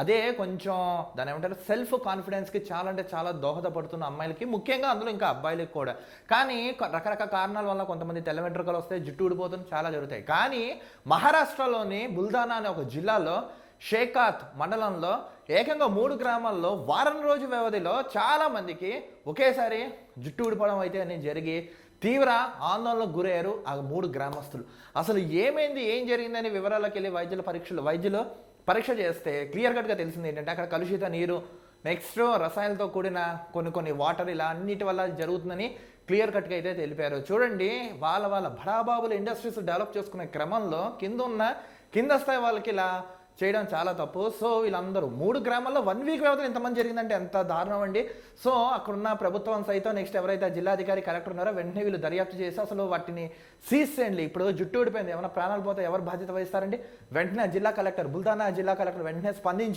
అదే కొంచెం దాని ఏమంటారు? సెల్ఫ్ కాన్ఫిడెన్స్కి చాలా అంటే చాలా దోహదపడుతున్న అమ్మాయిలకి ముఖ్యంగా అందులో ఇంకా అబ్బాయిలకి కూడా. కానీ రకరకాల కారణాల వల్ల కొంతమంది తెల్ల వెంట్రుకలు వస్తాయి జుట్టు ఊడిపోతుంది చాలా జరుగుతాయి. కానీ మహారాష్ట్రలోని బుల్దానా అనే ఒక జిల్లాలో షేకాత్ మండలంలో ఏకంగా మూడు గ్రామాల్లో వారం రోజు వ్యవధిలో చాలామందికి ఒకేసారి జుట్టు ఊడిపోవడం అయితే అని జరిగి తీవ్ర ఆందోళనకు గురయ్యారు ఆ మూడు గ్రామస్తులు. అసలు ఏమైంది? ఏం జరిగిందని వివరాలకు వెళ్ళి వైద్యుల పరీక్షలు వైద్యులు పరీక్ష చేస్తే క్లియర్ కట్గా తెలిసింది ఏంటంటే అక్కడ కలుషిత నీరు నెక్స్ట్ రసాయనాలతో కూడిన కొన్ని కొన్ని వాటర్ ఇలా అన్నిటి వల్ల జరుగుతుందని క్లియర్ కట్గా అయితే తెలిపారు. చూడండి వాళ్ళ వాళ్ళ బడాబాబుల ఇండస్ట్రీస్ డెవలప్ చేసుకునే క్రమంలో కింద ఉన్న కింద స్థాయి వాళ్ళకి ఇలా చేయడం చాలా తప్పు. సో వీళ్ళందరూ మూడు గ్రామాల్లో వన్ వీక్ వ్యవధిలో ఇంతమంది జరిగిందంటే ఎంత దారుణం అండి. సో అక్కడున్న ప్రభుత్వం సైతం నెక్స్ట్ ఎవరైతే జిల్లాధికారి కలెక్టర్ ఉన్నారో వెంటనే వీళ్ళు దర్యాప్తు చేసి అసలు వాటిని సీజ్ చేయండి. ఇప్పుడు జుట్టు ఊడిపోయింది. ఏమైనా ప్రాణాలు పోతే ఎవరు బాధ్యత వహిస్తారండి? వెంటనే జిల్లా కలెక్టర్ బుల్దానా జిల్లా కలెక్టర్ వెంటనే స్పందించి